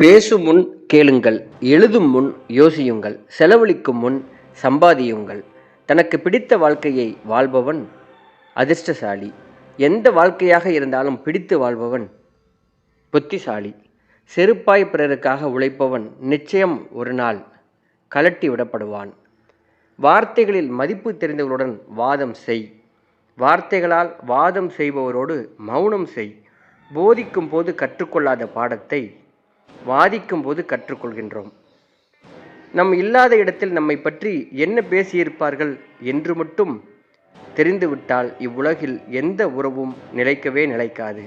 பேசும் முன் கேளுங்கள் எழுதும் முன் யோசியுங்கள் செலவழிக்கும் முன் சம்பாதியுங்கள். தனக்கு பிடித்த வாழ்க்கையை வாழ்பவன் அதிர்ஷ்டசாலி. எந்த வாழ்க்கையாக இருந்தாலும் பிடித்து வாழ்பவன் புத்திசாலி. செருப்பாய் பிறருக்காக உழைப்பவன் நிச்சயம் ஒரு நாள் கலட்டி விடப்படுவான். வார்த்தைகளில் மதிப்பு தெரிந்தவர்களுடன் வாதம் செய். வார்த்தைகளால் வாதம் செய்பவரோடு மௌனம் செய். போதிக்கும் போது கற்றுக்கொள்ளாத பாடத்தை வாதிக்கும் போது கற்றுக்கொள்கின்றோம். நம் இல்லாத இடத்தில் நம்மை பற்றி என்ன பேசியிருப்பார்கள் என்று மட்டும் தெரிந்துவிட்டால் இவ்வுலகில் எந்த உறவும் நிலைக்கவே நிலைக்காது.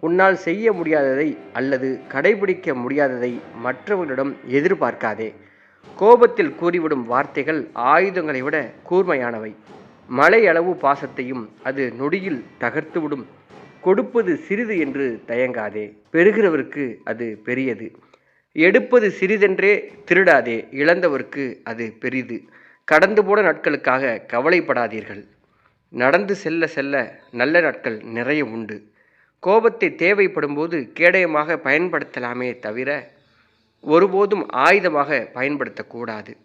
உன்னால் செய்ய முடியாததை அல்லது கடைபிடிக்க முடியாததை மற்றவர்களிடம் எதிர்பார்க்காதே. கோபத்தில் கூறிவிடும் வார்த்தைகள் ஆயுதங்களை விட கூர்மையானவை. மலை அளவு பாசத்தையும் அது நொடியில் தகர்த்துவிடும். கொடுப்பது சிறிது என்று தயங்காதே. பெறுகிறவருக்கு அது பெரியது. எடுப்பது சிறிதென்றே திருடாதே. இழந்தவர்க்கு அது பெரிது. கடந்து போன நாட்களுக்காக கவலைப்படாதீர்கள். நடந்து செல்ல செல்ல நல்ல நாட்கள் நிறைய உண்டு. கோபத்தை தேவைப்படும்போது கேடயமாக பயன்படுத்தலாமே தவிர ஒருபோதும் ஆயுதமாக பயன்படுத்தக்கூடாது.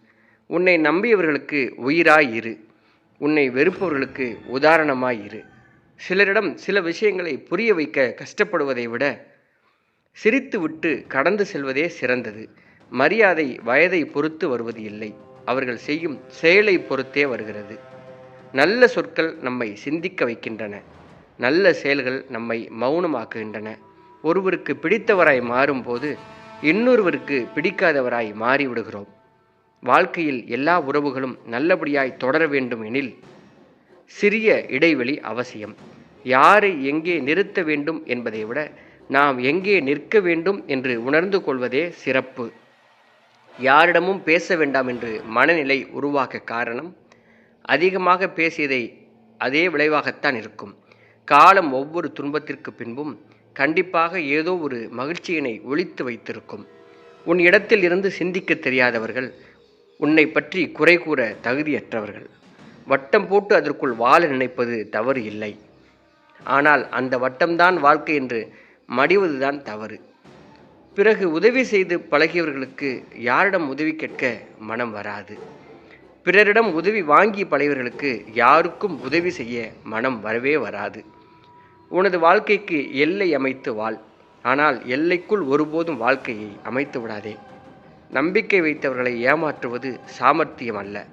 உன்னை நம்பியவர்களுக்கு உயிராய் இரு. உன்னை வெறுப்பவர்களுக்கு உதாரணமாய் இரு. சிலரிடம் சில விஷயங்களை புரிய வைக்க கஷ்டப்படுவதை விட சிரித்துவிட்டு கடந்து செல்வதே சிறந்தது. மரியாதை வயதை பொறுத்து வருவது இல்லை. அவர்கள் செய்யும் செயலை பொறுத்தே வருகிறது. நல்ல சொற்கள் நம்மை சிந்திக்க வைக்கின்றன. நல்ல செயல்கள் நம்மை மௌனமாக்குகின்றன. ஒருவருக்கு பிடித்தவராய் மாறும்போது இன்னொருவருக்கு பிடிக்காதவராய் மாறிவிடுகிறோம். வாழ்க்கையில் எல்லா உறவுகளும் நல்லபடியாய் தொடர வேண்டும் எனில் சிறிய இடைவெளி அவசியம். யாரை எங்கே நிறுத்த வேண்டும் என்பதை விட நாம் எங்கே நிற்க வேண்டும் என்று உணர்ந்து கொள்வதே சிறப்பு. யாரிடமும் பேச வேண்டாம் என்று மனநிலை உருவாக்க காரணம் அதிகமாக பேசியதை அதே விளைவாகத்தான் இருக்கும். காலம் ஒவ்வொரு துன்பத்திற்கு பின்பும் கண்டிப்பாக ஏதோ ஒரு மகிழ்ச்சியினை ஒழித்து வைத்திருக்கும். உன் இடத்தில் இருந்து சிந்திக்க தெரியாதவர்கள் உன்னை பற்றி குறை கூற தகுதியற்றவர்கள். வட்டம் போட்டு அதற்குள் வாழ நினைப்பது தவறு இல்லை. ஆனால் அந்த வட்டம்தான் வாழ்க்கை என்று மடிவதுதான் தவறு. பிறகு உதவி செய்து பழகியவர்களுக்கு யாரிடம் உதவி கேட்க மனம் வராது. பிறரிடம் உதவி வாங்கி பழையவர்களுக்கு யாருக்கும் உதவி செய்ய மனம் வரவே வராது. உனது வாழ்க்கைக்கு எல்லை அமைத்து வாழ். ஆனால் எல்லைக்குள் ஒருபோதும் வாழ்க்கையை அமைத்து விடாதே. நம்பிக்கை வைத்தவர்களை ஏமாற்றுவது சாமர்த்தியம் அல்ல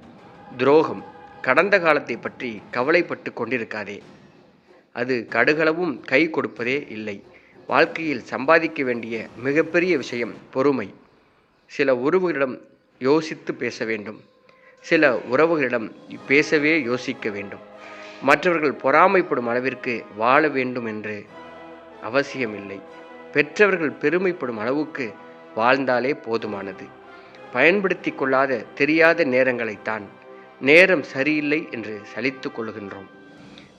துரோகம். கடந்த காலத்தை பற்றி கவலைப்பட்டு கொண்டிருக்காதே. அது கடுகளவும் கை கொடுப்பதே இல்லை. வாழ்க்கையில் சம்பாதிக்க வேண்டிய மிகப்பெரிய விஷயம் பொறுமை. சில உறவுகளிடம் யோசித்து பேச வேண்டும். சில உறவுகளிடம் பேசவே யோசிக்க வேண்டும். மற்றவர்கள் பொறாமைப்படும் அளவிற்கு வாழ வேண்டும் என்று அவசியமில்லை. பெற்றவர்கள் பெருமைப்படும் அளவுக்கு வாழ்ந்தாலே போதுமானது. பயன்படுத்தி கொள்ளாத தெரியாத நேரங்களைத்தான் நேரம் சரியில்லை என்று சலித்து கொள்கின்றோம்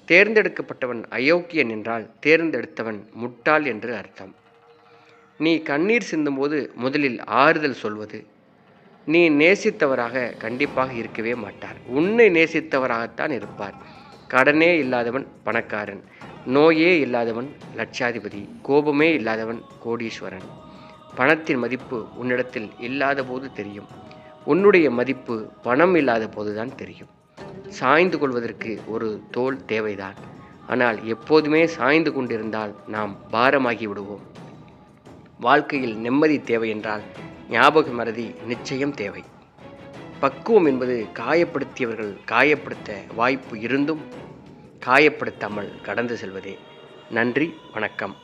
தேர்ந்தெடுக்கப்பட்டவன் அயோக்கியன் என்றால் தேர்ந்தெடுத்தவன் முட்டாள் என்று அர்த்தம். நீ கண்ணீர் சிந்தும்போது முதலில் ஆறுதல் சொல்வது நீ நேசித்தவராக கண்டிப்பாக இருக்கவே மாட்டார். உன்னை நேசித்தவராகத்தான் இருப்பார். கடனே இல்லாதவன் பணக்காரன் நோயே இல்லாதவன் லட்சாதிபதி கோபமே இல்லாதவன் கோடீஸ்வரன். பணத்தின் மதிப்பு உன்னிடத்தில் இல்லாத போது தெரியும். உன்னுடைய மதிப்பு பணம் இல்லாத போதுதான் தெரியும். சாய்ந்து கொள்வதற்கு ஒரு தோல் தேவைதான். ஆனால் எப்போதுமே சாய்ந்து கொண்டிருந்தால் நாம் பாரமாகி விடுவோம். வாழ்க்கையில் நிம்மதி தேவை என்றால் ஞாபக மறதி நிச்சயம் தேவை. பக்குவம் என்பது காயப்படுத்தியவர்கள் காயப்படுத்த வாய்ப்பு இருந்தும் காயப்படுத்தாமல் கடந்து செல்வதே. நன்றி வணக்கம்.